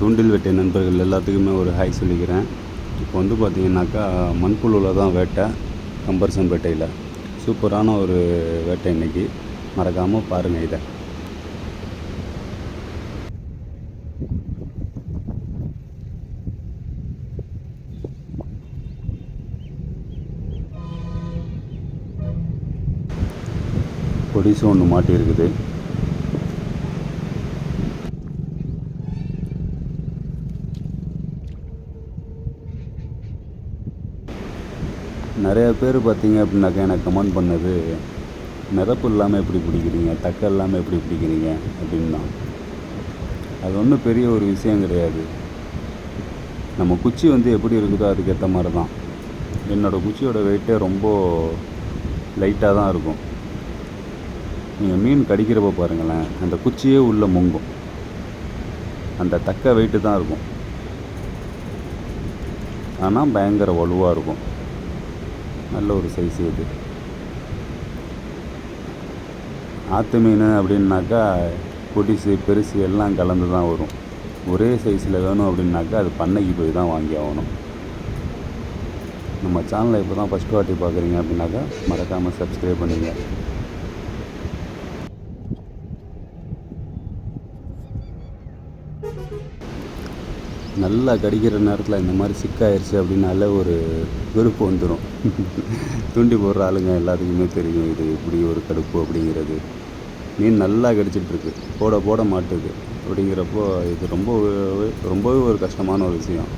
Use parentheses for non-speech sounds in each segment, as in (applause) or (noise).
தூண்டில் வேட்டை நண்பர்கள் எல்லாத்துக்குமே ஒரு ஹாய் சொல்லிக்கிறேன். இப்போ வந்து பார்த்தீங்கன்னாக்கா மண்புழுவில் தான் வேட்டை கம்பர்சன் வேட்டையில். சூப்பரான ஒரு வேட்டை இன்னைக்கு. மறக்காமல் பாருங்கள் இதை. பொடிசு ஒன்று மாட்டியிருக்குது. நிறையா பேர் பார்த்தீங்க அப்படின்னாக்கா எனக்கு கமெண்ட் பண்ணது மிதப்பு இல்லாமல் எப்படி பிடிக்கிறீங்க? தக்க இல்லாமல் எப்படி பிடிக்கிறீங்க? அப்படின்னு தான். அது ஒன்றும் பெரிய ஒரு விஷயம் கிடையாது. நம்ம குச்சி வந்து எப்படி இருக்குதோ அதுக்கேற்ற மாதிரி தான். என்னோடய குச்சியோட வெயிட்டே ரொம்ப லைட்டாக தான் இருக்கும். நீங்கள் மீன் கடிக்கிறப்ப பாருங்களேன் அந்த குச்சியே உள்ளே முங்கும். அந்த தக்க வெயிட்டு தான் இருக்கும். ஆனால் பயங்கர வலுவாக இருக்கும். நல்ல ஒரு சைஸ் இது. ஆற்று மீன் அப்படின்னாக்கா பொடிசு பெருசு எல்லாம் கலந்து தான் வரும். ஒரே சைஸில் வேணும் அப்படின்னாக்கா அது பண்ணைக்கு போய் தான் வாங்கி ஆகணும். நம்ம சேனலை இப்போ தான் ஃபஸ்ட் வாட்டி பார்க்குறீங்க அப்படின்னாக்கா மறக்காமல் சப்ஸ்கிரைப் பண்ணுங்கள் நல்லா கடிக்கிற நேரத்தில் இந்த மாதிரி சிக்காயிருச்சு அப்படின்னாலே ஒரு வெறுப்பு வந்துடும் (laughs) தூண்டி போடுற ஆளுங்க எல்லாத்துக்குமே தெரியும் இது இப்படி ஒரு கடுப்பு அப்படிங்கிறது. மீன் நல்லா கடிச்சிட்ருக்கு. போட போட மாட்டுது. அப்படிங்கிறப்போ இது ரொம்ப ரொம்பவே ஒரு கஷ்டமான ஒரு விஷயம்.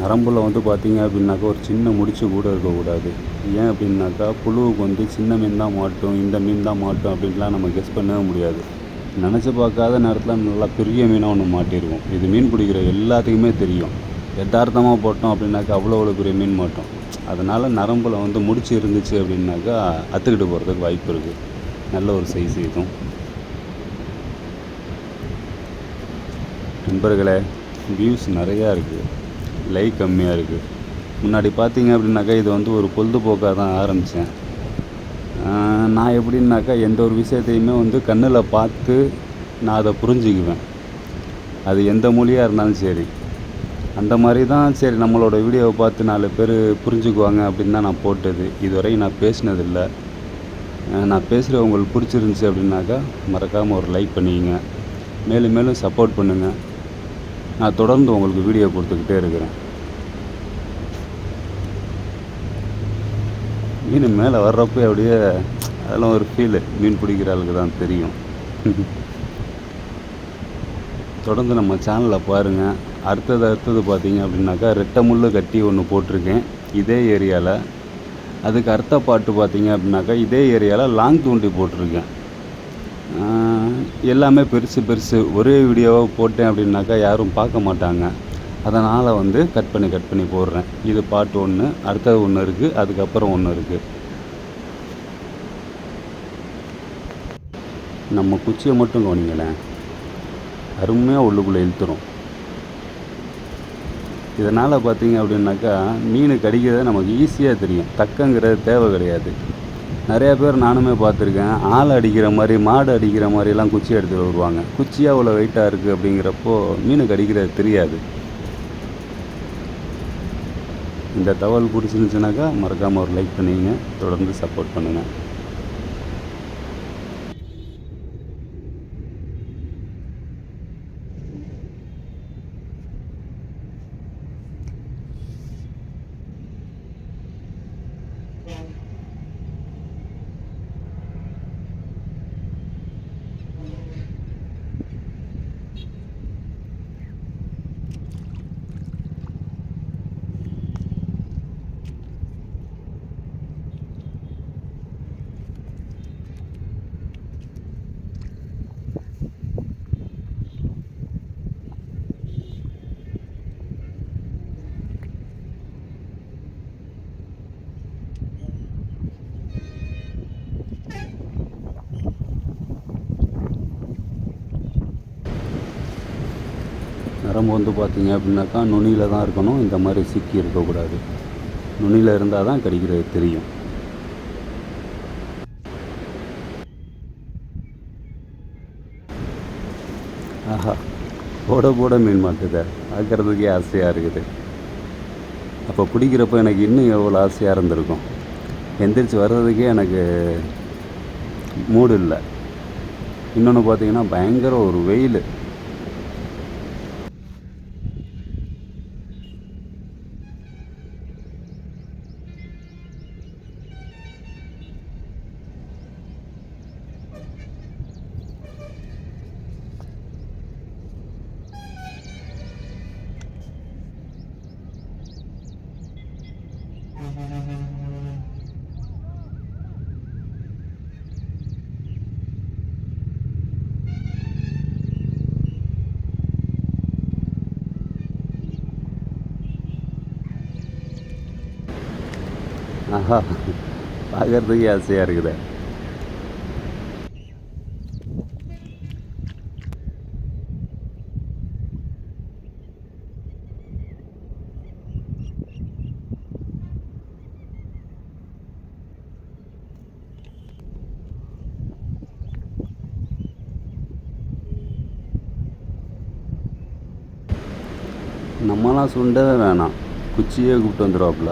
நரம்பில் வந்து பார்த்திங்க அப்படின்னாக்கா ஒரு சின்ன முடிச்சு கூட இருக்கக்கூடாது ஏன் அப்படின்னாக்கா புழுவுக்கு வந்து சின்ன மீன் தான் மாட்டும் இந்த மீன் தான் மாட்டும் அப்படின்லாம் நம்ம கெஸ் பண்ணவே முடியாது. நினச்சி பார்க்காத நேரத்தில் நல்லா பெரிய மீனாக ஒன்று மாட்டிருக்கும் இது மீன் பிடிக்கிற எல்லாத்துக்குமே தெரியும். யதார்த்தமாக போட்டோம் அப்படின்னாக்கா அவ்வளோ அவ்வளோ பெரிய மீன் மாட்டோம். அதனால் நரம்பில் வந்து முடிச்சு இருந்துச்சு அப்படின்னாக்கா அத்துக்கிட்டு போகிறதுக்கு வாய்ப்பு இருக்குது நல்ல ஒரு சைஸ் இதுவும். நண்பர்களே வியூஸ் நிறையா இருக்குது லைக் கம்மியாக இருக்குது முன்னாடி பார்த்தீங்க அப்படின்னாக்கா இது வந்து ஒரு பொழுதுபோக்காக தான் ஆரம்பித்தேன் நான் எப்படின்னாக்கா எந்த ஒரு விஷயத்தையுமே வந்து கண்ணில் பார்த்து நான் அதை புரிஞ்சுக்குவேன். அது எந்த மொழியாக இருந்தாலும் சரி. அந்த மாதிரி தான் சரி நம்மளோட வீடியோவை பார்த்து நாலு பேர் புரிஞ்சுக்குவாங்க அப்படின்னு தான் நான் போட்டது. இதுவரையும் நான் பேசினதில்லை. நான் பேசுகிற உங்களுக்கு பிடிச்சிருந்துச்சி அப்படின்னாக்கா மறக்காமல் ஒரு லைக் பண்ணிக்கங்க. மேலும் மேலும் சப்போர்ட் பண்ணுங்கள் நான் தொடர்ந்து உங்களுக்கு வீடியோ கொடுத்துக்கிட்டே இருக்கிறேன். மீன் மேலே வர்றப்போ அப்படியே அதெல்லாம் ஒரு ஃபீலு மீன் பிடிக்கிற ஆளுக்கு தான் தெரியும். தொடர்ந்து நம்ம சேனலில் பாருங்கள் அடுத்தது அடுத்தது பார்த்தீங்க அப்படின்னாக்கா ரெட்டை முள்ளு கட்டி ஒன்று போட்டிருக்கேன். இதே ஏரியாவில் அதுக்கு அர்த்த பாட்டு பார்த்தீங்க அப்படின்னாக்கா இதே ஏரியாவில் லாங் தூண்டி போட்டிருக்கேன். எல்லாமே பெருசு பெருசு. ஒரே வீடியோவாக போட்டேன் அப்படின்னாக்கா யாரும் பார்க்க மாட்டாங்க. அதனால் வந்து கட் பண்ணி கட் பண்ணி போடுறேன். இது பாட்டு ஒன்று அடுத்தது ஒன்று இருக்குது அதுக்கப்புறம் ஒன்று இருக்குது நம்ம குச்சியை மட்டும் கவனிங்களேன். அருமையாக உள்ளுக்குள்ளே இழுத்துரும். இதனால் பார்த்தீங்க அப்படின்னாக்கா மீன் கடிக்கிறது நமக்கு ஈஸியாக தெரியும். தக்கங்கிறது தேவை கிடையாது. நிறைய பேர் நானுமே பார்த்துருக்கேன். ஆள் அடிக்கிற மாதிரி மாடு அடிக்கிற மாதிரிலாம் குச்சி எடுத்துகிட்டு வருவாங்க. குச்சியாக அவ்வளோ வெயிட்டாக இருக்குது அப்படிங்கிறப்போ மீனுக்கு அடிக்கிறது தெரியாது. இந்த தகவல் பிடிச்சிருந்துச்சுனாக்கா மறக்காமல் ஒரு லைக் பண்ணிங்க. தொடர்ந்து சப்போர்ட் பண்ணுங்கள் உடம்பு வந்து பார்த்தீங்க அப்படின்னாக்கா நுனியில் தான் இருக்கணும். இந்த மாதிரி சிக்கி இருக்கக்கூடாது. நுனியில் இருந்தால் தான் கடிக்கிறது தெரியும். ஆஹா. போட போட மீன் மாட்டுதே. பார்க்குறதுக்கே ஆசையாக இருக்குது. அப்போ பிடிக்கிறப்ப எனக்கு இன்னும் எவ்வளோ ஆசையாக இருந்திருக்கும். எந்திரிச்சு வர்றதுக்கே எனக்கு மூடு இல்லை. இன்னொன்று பார்த்தீங்கன்னா பயங்கர ஒரு வெயில். ஆஹா பார்க்குறதுக்கே ஆசையாக இருக்குது. நம்மளாம் சுண்டவே வேணாம். குச்சியே கூப்பிட்டு வந்துடுவாப்புல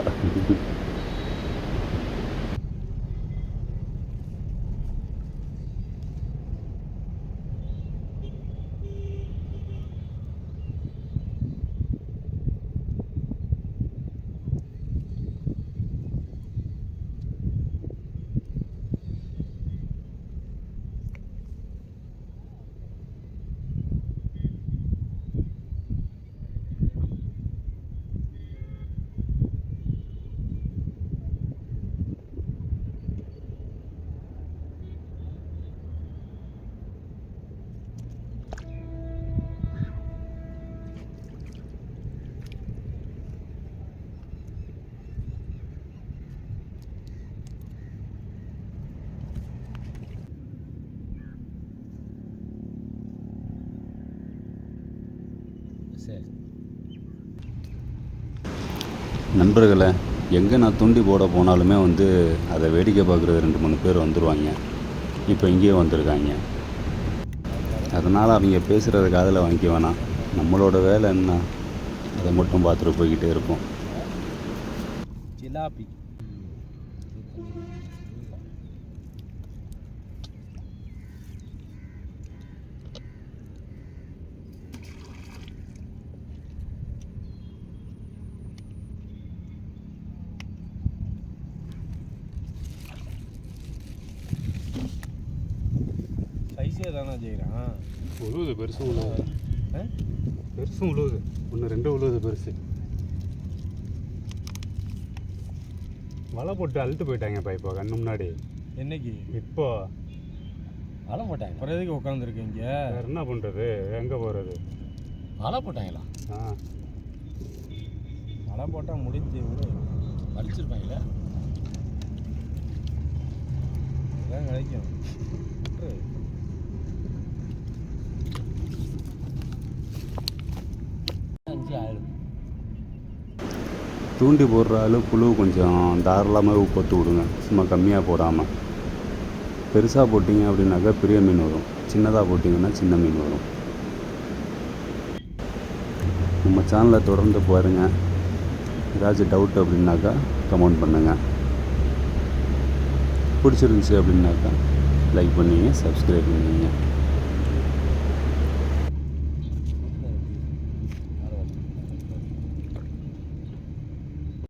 சரி எங்கே நான் துண்டி போட போனாலுமே வந்து அதை வேடிக்கை பார்க்குறது ரெண்டு மூணு பேர் வந்துடுவாங்க இப்போ இங்கேயே வந்திருக்காங்க. அதனால் அவங்க பேசுகிறத காதில் வாங்கிக்க வேணாம். நம்மளோட வேலை என்ன? அதை மட்டும் பார்த்துட்டு போய்கிட்டே இருப்போம். ஜிலாபி. சைஸே தானே செய்கிறான் உழுவுது. பெருசும் உழுவுது? பெருசும் உழுவுது. ஒன்று ரெண்டு உழுவுது பெருசு. வலை போட்டு அழுட்டு போயிட்டாங்கப்பா இப்போ கண்ணு முன்னாடி. என்னைக்கு? இப்போ. வலை போட்டாங்க. அப்புறம் எதுக்கு உட்காந்துருக்கீங்க வேறு என்ன பண்ணுறது எங்கே போகிறது வலை போட்டாங்களா? ஆ. மழை போட்டால் முடிஞ்சு வலிச்சிருப்பாங்களே. அதான் கிடைக்கும். தூண்டி போடுற அளவு புழு கொஞ்சம் தாராளமாக போட்டு விடுங்க சும்மா கம்மியாக போடாமல் பெருசாக போட்டிங்க அப்படின்னாக்கா பெரிய மீன் வரும். சின்னதாக போட்டிங்கன்னா சின்ன மீன் வரும். நம்ம சேனலை தொடர்ந்து பாருங்கள் ஏதாச்சும் டவுட் அப்படின்னாக்கா கமெண்ட் பண்ணுங்கள் பிடிச்சிருந்துச்சி அப்படின்னாக்கா லைக் பண்ணுவீங்க சப்ஸ்கிரைப் பண்ணுவீங்க